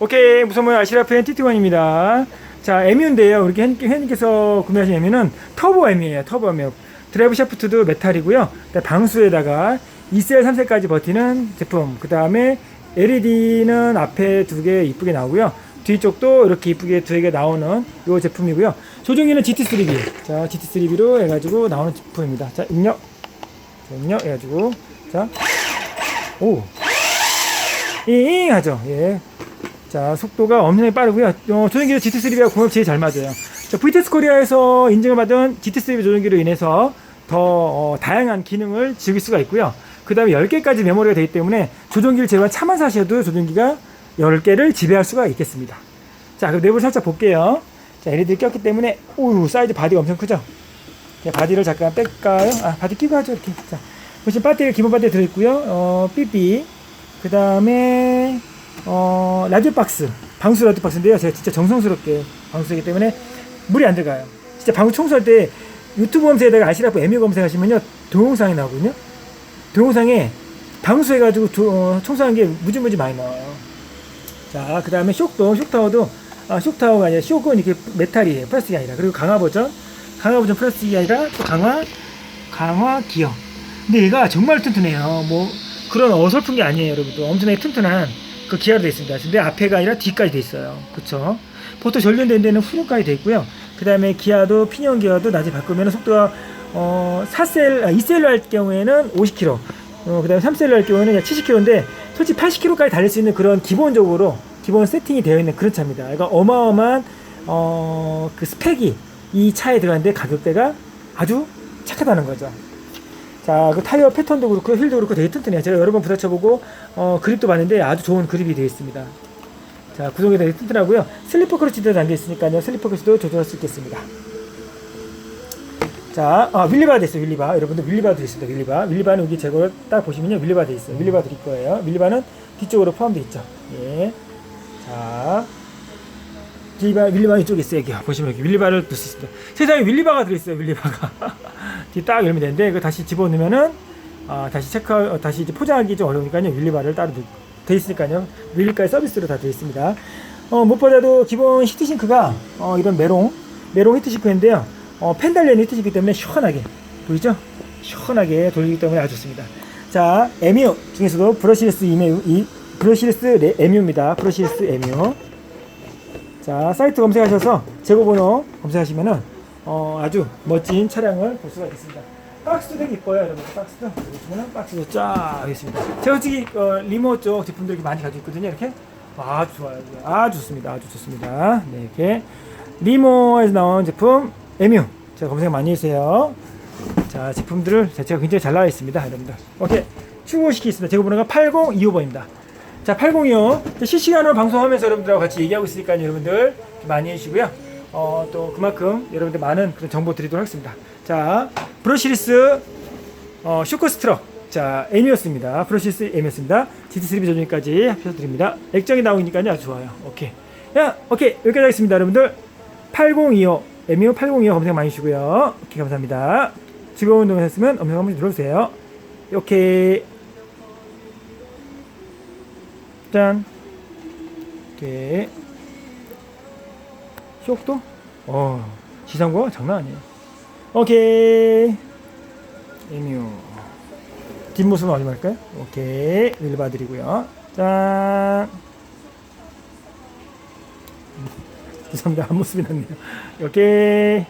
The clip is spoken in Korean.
오케이 무서운 아시라프의 TT1입니다. 자 에뮤인데요. 우리 혜님께서 구매하신 에뮤는 터보 에뮤예요. 터보 에뮤. 드라이브 샤프트도 메탈이고요. 그다음에 방수에다가 2셀 3셀까지 버티는 제품. 그 다음에 LED는 앞에 두 개 이쁘게 나오고요. 뒤쪽도 이렇게 이쁘게 두 개 나오는 이 제품이고요. 조종기는 GT3B. 자 GT3B로 해가지고 나오는 제품입니다. 자 입력. 자, 입력 해가지고 자 오. 잉 하죠. 예. 자, 속도가 엄청나게 빠르고요. 어, 조종기도 GT3B와 공업 제일 잘 맞아요. 자, VTS 코리아에서 인증을 받은 GT3B 조종기로 인해서 더 어, 다양한 기능을 즐길 수가 있고요. 그 다음에 10개까지 메모리가 되기 때문에 조종기를 제외한 차만 사셔도 조종기가 10개를 지배할 수가 있겠습니다. 자, 그럼 내부를 살짝 볼게요. 자, LED를 꼈기 때문에, 오우, 사이즈 바디가 엄청 크죠? 자, 바디를 잠깐 뺄까요? 아, 바디 끼고 하죠, 이렇게. 자, 보시면 배터리가 기본 배터리 들어있고요. 어, 삐삐. 그 다음에, 어, 라디오 박스. 방수 라디오 박스인데요. 제가 진짜 정성스럽게 방수하기 때문에 물이 안 들어가요. 진짜 방수 청소할 때 유튜브 검색에다가 아시라프 에뮤 검색하시면요. 동영상이 나오거든요. 동영상에 방수 해가지고 도- 어, 청소하는 게 무지무지 많이 나와요. 자, 그 다음에 쇼도, 쇼타워도, 아, 쇼타워가 아니라 쇼은 이렇게 메탈이에요. 플라스틱이 아니라. 그리고 강화 버전, 강화 버전 플라스틱이 아니라 또 강화, 강화 기어. 근데 얘가 정말 튼튼해요. 뭐, 그런 어설픈 게 아니에요, 여러분들. 엄청나게 튼튼한 그 기아로 되어 있습니다. 근데 앞에가 아니라 뒤까지 되어 있어요. 그쵸? 보통 전륜된 데는 후륜까지 되어 있고요. 그 다음에 기아도, 피니언 기어도 낮에 바꾸면 속도가, 어, 4셀, 아, 2셀로 할 경우에는 50km. 어, 그 다음에 3셀로 할 경우에는 약 70km인데, 솔직히 80km까지 달릴 수 있는 그런 기본적으로, 기본 세팅이 되어 있는 그런 차입니다. 그러니까 어마어마한, 어, 그 스펙이 이 차에 들어가는데 가격대가 아주 착하다는 거죠. 자, 그 타이어 패턴도 그렇고 휠도 그렇고 되게 튼튼해요. 제가 여러 번 부딪혀보고 어, 그립도 봤는데 아주 좋은 그립이 되어 있습니다. 자, 구성이 되게 튼튼하고요. 슬리퍼 크러치도 담겨 있으니까요. 슬리퍼 크러치도 조절할 수 있겠습니다. 자, 아, 윌리바 돼 있어요. 윌리바. 여러분들 윌리바도 있습니다. 윌리바. 윌리바는 여기 제거 딱 보시면요. 윌리바 돼 있어요. 윌리바 드릴 거예요. 윌리바는 뒤쪽으로 포함되어 있죠. 예. 자, 윌리바, 윌리바 이쪽에 있어요. 여기 보시면 여기 윌리바를 둘수 있습니다. 세상에 윌리바가 들어있어요. 윌리바가. 뒤 딱 열면 되는데 그 다시 집어넣으면은 아, 다시 체크 어, 다시 이제 포장하기 좀 어려우니까요. 윌리바를 따로 넣- 돼 있으니까요. 윌리바의 서비스로 다 돼 있습니다. 어, 무엇보다도 기본 히트싱크가 어, 이런 메롱 메롱 히트싱크인데요. 어, 펜 달린 히트싱크 때문에 시원하게 보이죠? 시원하게 돌리기 때문에 아주 좋습니다. 자, 에뮤 중에서도 브러시리스 이메 이 브러시리스 레- 에뮤입니다. 브러시리스 에뮤. 자, 사이트 검색하셔서 재고 번호 검색하시면은 어, 아주 멋진 차량을 볼 수가 있습니다. 박스도 되게 이뻐요, 여러분. 박스도 보시면은 박스도 쫙 있습니다. 제가 솔직히 어, 리모 쪽 제품들 이렇게 많이 가지고 있거든요. 이렇게 아주 좋아요. 아주 좋습니다. 아주 좋습니다. 네, 이렇게 리모에서 나온 제품 에뮤 제가 검색 많이 해주세요. 자, 제품들을 자체가 굉장히 잘 나와 있습니다, 여러분들. 오케이 출고시키겠습니다. 재고번호가 8025번입니다. 자, 8025 실시간으로 방송하면서 여러분들하고 같이 얘기하고 있으니까 여러분들 많이 해주시고요. 어, 또 그만큼 여러분들 많은 그런 정보 드리도록 하겠습니다. 자, 브러시리스 어, 쇼커스트럭 자, M이었습니다. 브러시리스 M이었습니다. GT3B 조정까지 합쳐서 드립니다. 액정이 나오니까요. 좋아요. 오케이. 야, 오케이. 여기까지 하겠습니다. 여러분들. 8025 MU 8025 검색 많이 주시고요. 오케이, 감사합니다. 즐거운 운동 했으면 엄청 한번 들어주세요. 오케이. 짠. 오케이. 쇼크도? 어, 시상고가 장난 아니에요. 오케이. 에뮤. 뒷모습은 어디 말까요? 오케이. 윌 봐드리고요. 짠. 죄송합니다. 앞모습이 났네요. 오케이.